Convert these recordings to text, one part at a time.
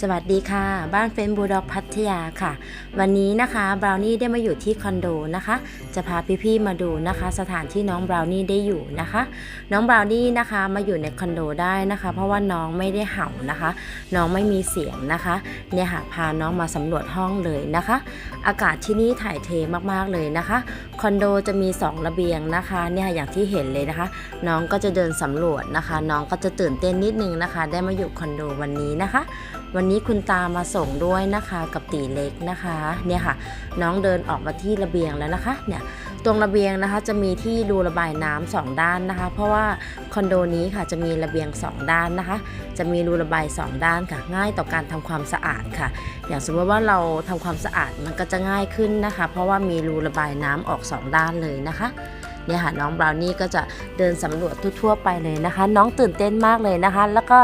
สวัสดีค่ะ บ้านเฟนบูลด็อกพัทยาค่ะ วันนี้นะคะบราวนี่ได้มาอยู่ที่คอนโดนะคะ จะพาพี่ๆมาดูนะคะ สถานที่น้องบราวนี่ได้อยู่นะคะ น้องบราวนี่นะคะมาอยู่ในคอนโดได้นะคะ เพราะว่าน้องไม่ได้เห่านะคะ น้องไม่มีเสียงนะคะเนี่ยค่ะพาน้องมาสำรวจห้องเลยนะคะ อากาศที่นี่ถ่ายเทมากๆเลยนะคะคอนโดจะมี 2 ระเบียงนะคะเนี่ยอย่างที่เห็นเลยนะคะ น้องก็จะเดินสำรวจนะคะ น้องก็จะตื่นเต้นนิดนึงนะคะ ได้มาอยู่คอนโดวันนี้นะคะ วันนี้คุณตามาส่งด้วยนะคะกับตีเล็กนะคะเนี่ยค่ะ น้องเดินออกมาที่ระเบียงแล้วนะคะเนี่ยตรงระเบียงนะคะจะมีที่รูระบายน้ำสองด้านนะคะ เพราะว่าคอนโดนี้ค่ะจะมีระเบียงสองด้านนะคะ จะมีรูระบายสองด้านค่ะ ง่ายต่อการทำความสะอาดค่ะ อย่างสมมติว่าเราทำความสะอาดมันก็จะง่ายขึ้นนะคะ เพราะว่ามีรูระบายน้ำออกสองด้านเลยนะคะ เนี่ยค่ะน้องบราวนี่ก็จะเดินสำรวจทั่วๆไปเลยนะคะ น้องตื่นเต้นมากเลยนะคะ แล้วก็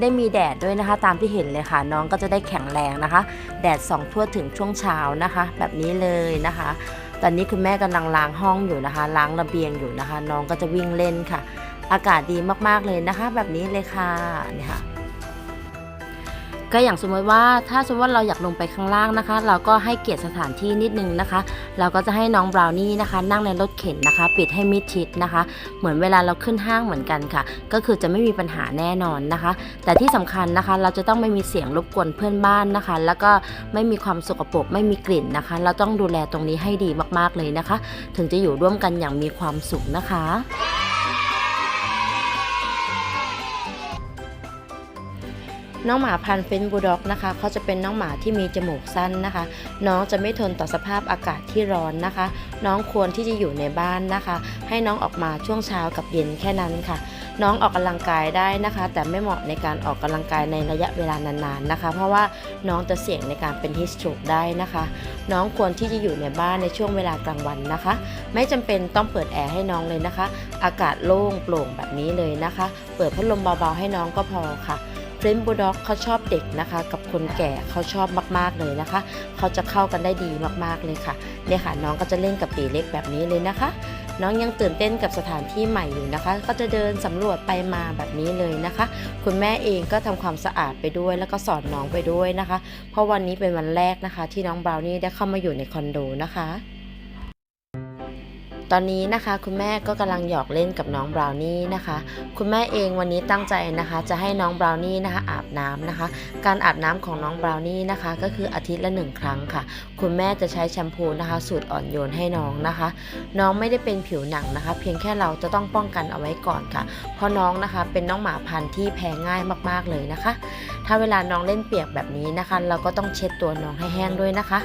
ได้มีแดดด้วยนะคะ ตามที่เห็นเลยค่ะ น้องก็จะได้แข็งแรงนะคะ แดดส่องทั่วถึงช่วงเช้านะคะ แบบนี้เลยนะคะ ตอนนี้คุณแม่กำลังล้างห้องอยู่นะคะ ล้างระเบียงอยู่นะคะ น้องก็จะวิ่งเล่นค่ะ อากาศดีมากๆเลยนะคะ แบบนี้เลยค่ะเนี่ยค่ะ ก็อย่างสมมติว่าถ้าสมมติว่าเราอยากลงไปข้างล่างนะคะ เราก็ให้เกียรติสถานที่นิดนึงนะคะ เราก็จะให้น้องบราวนี่นะคะ นั่งในรถเข็นนะคะ ปิดให้มิดชิดนะคะ เหมือนเวลาเราขึ้นห้างเหมือนกันค่ะ ก็คือจะไม่มีปัญหาแน่นอนนะคะ แต่ที่สำคัญนะคะเราจะต้องไม่มีเสียงรบกวนเพื่อนบ้านนะคะ แล้วก็ไม่มีความสกปรกไม่มีกลิ่นนะคะ เราต้องดูแลตรงนี้ให้ดีมากๆเลยนะคะ ถึงจะอยู่ร่วมกันอย่างมีความสุขนะคะ น้องหมาพันธุ์เฟนบูลด็อกนะคะเขาจะเป็นน้องหมาที่มีจมูกสั้นนะคะ น้องจะไม่ทนต่อสภาพอากาศที่ร้อนนะคะ น้องควรที่จะอยู่ในบ้านนะคะ ให้น้องออกมาช่วงเช้ากับเย็นแค่นั้นค่ะ น้องออกกำลังกายได้นะคะ แต่ไม่เหมาะในการออกกำลังกายในระยะเวลานานๆนะคะ เพราะว่าน้องจะเสี่ยงในการเป็นฮิสโตรกได้นะคะ น้องควรที่จะอยู่ในบ้านในช่วงเวลากลางวันนะคะ ไม่จำเป็นต้องเปิดแอร์ให้น้องเลยนะคะ อากาศโล่งโปร่งแบบนี้เลยนะคะ เปิดพัดลมเบาๆให้น้องก็พอค่ะ รนบูลด็อกเขาชอบเด็กนะคะ กับคนแก่เขาชอบมากๆเลยนะคะ เขาจะเข้ากันได้ดีมากๆเลยค่ะเนี่ยค่ะน้องก็จะเล่นกับปีเล็กแบบนี้เลยนะคะ น้องยังตื่นเต้นกับสถานที่ใหม่อยู่นะคะ ก็จะเดินสำรวจไปมาแบบนี้เลยนะคะ คุณแม่เองก็ทำความสะอาดไปด้วย แล้วก็สอนน้องไปด้วยนะคะ เพราะวันนี้เป็นวันแรกนะคะ ที่น้องบราวนี่ได้เข้ามาอยู่ในคอนโดนะคะ ตอนนี้นะคะคุณแม่ก็กำลังหยอกเล่นกับน้องบราวนี่นะคะ คุณแม่เองวันนี้ตั้งใจนะคะ จะให้น้องบราวนี่นะคะอาบน้ำนะคะ การอาบน้ำของน้องบราวนี่นะคะ ก็คืออาทิตย์ละหนึ่งครั้งค่ะ คุณแม่จะใช้แชมพูนะคะ สูตรอ่อนโยนให้น้องนะคะ น้องไม่ได้เป็นผิวหนังนะคะ เพียงแค่เราจะต้องป้องกันเอาไว้ก่อนค่ะ เพราะน้องนะคะเป็นน้องหมาพันธุ์ที่แพ้ง่ายมากๆเลยนะคะ ถ้าเวลาน้องเล่นเปียกแบบนี้นะคะ เราก็ต้องเช็ดตัวน้องให้แห้งด้วยนะคะ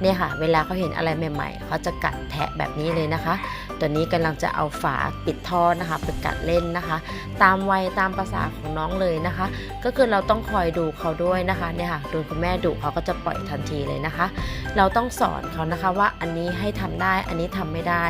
เนี่ยค่ะ เวลาเขาเห็นอะไรใหม่ ๆเขาจะกัดแทะแบบนี้เลยนะคะ ตัวนี้กำลังจะเอาฝาปิดท่อนะคะไปกัดเล่นนะคะ ตามวัยตามภาษาของน้องเลยนะคะ ก็คือเราต้องคอยดูเขาด้วยนะคะเนี่ยค่ะโดนคุณแม่ดุเขาก็จะปล่อยทันทีเลยนะคะ เราต้องสอนเขานะคะว่าอันนี้ให้ทำได้อันนี้ทำไม่ได้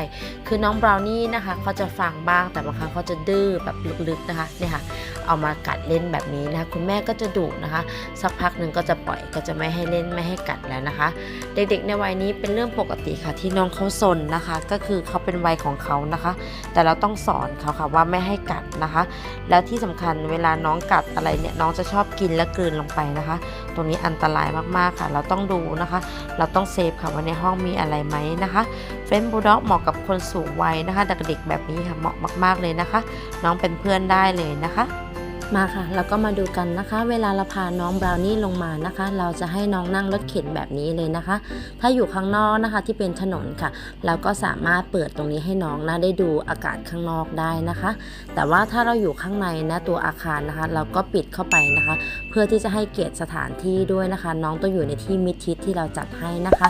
คือน้องบราวนี่นะคะเขาจะฟังบ้างแต่บางครั้งเขาจะดื้อแบบลึกๆนะคะเนี่ยค่ะเอามากัดเล่นแบบนี้นะคะคุณแม่ก็จะดุนะคะ สักพักหนึ่งก็จะปล่อยก็จะไม่ให้เล่นไม่ให้กัดแล้วนะคะ เด็กๆในวัยนี้เป็นเรื่องปกติค่ะที่น้องเขาซนนะคะ ก็คือเขาเป็นวัยของเขานะคะ แต่เราต้องสอนเขาค่ะว่าไม่ให้กัดนะคะ แล้วที่สำคัญเวลาน้องกัดอะไรเนี่ยน้องจะชอบกินและกลืนลงไปนะคะ ตรงนี้อันตรายมากๆค่ะ เราต้องดูนะคะ เราต้องเซฟค่ะว่าในห้องมีอะไรไหมนะคะเฟนบูลด็อกเหมาะกับคนสูงวัยนะคะเด็กๆแบบนี้ค่ะเหมาะมาก ๆเลยนะคะ น้องเป็นเพื่อนได้เลยนะคะ มาค่ะเราก็มาดูกันนะคะ เวลาเราพาน้องบราวนี่ลงมานะคะ เราจะให้น้องนั่งรถเข็นแบบนี้เลยนะคะ ถ้าอยู่ข้างนอกนะคะที่เป็นถนนค่ะ เราก็สามารถเปิดตรงนี้ให้น้องนะได้ดูอากาศข้างนอกได้นะคะ แต่ว่าถ้าเราอยู่ข้างในนะตัวอาคารนะคะ เราก็ปิดเข้าไปนะคะ เพื่อที่จะให้เกียรติสถานที่ด้วยนะคะ น้องต้องอยู่ในที่มิดชิดที่เราจัดให้นะคะ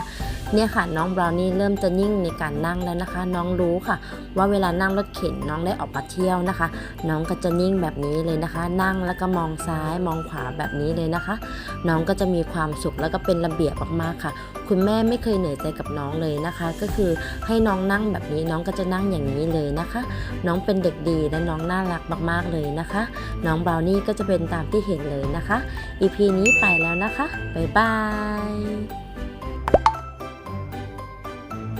เนี่ยค่ะน้องบราวนี่เริ่มจะนิ่งในการนั่งแล้วนะคะ น้องรู้ค่ะ ว่าเวลานั่งรถเข็นน้องได้ออกมาเที่ยวนะคะ น้องก็จะนิ่งแบบนี้เลยนะคะนั่งแล้วก็มองซ้ายมองขวาแบบนี้เลยนะคะ น้องก็จะมีความสุขแล้วก็เป็นระเบียบมากๆค่ะ คุณแม่ไม่เคยเหนื่อยใจกับน้องเลยนะคะ ก็คือให้น้องนั่งแบบนี้น้องก็จะนั่งอย่างนี้เลยนะคะ น้องเป็นเด็กดีและน้องน่ารักมากๆเลยนะคะ น้องบราวนี่ก็จะเป็นตามที่เห็นเลยนะคะ EP นี้ไปแล้วนะคะบ๊ายบาย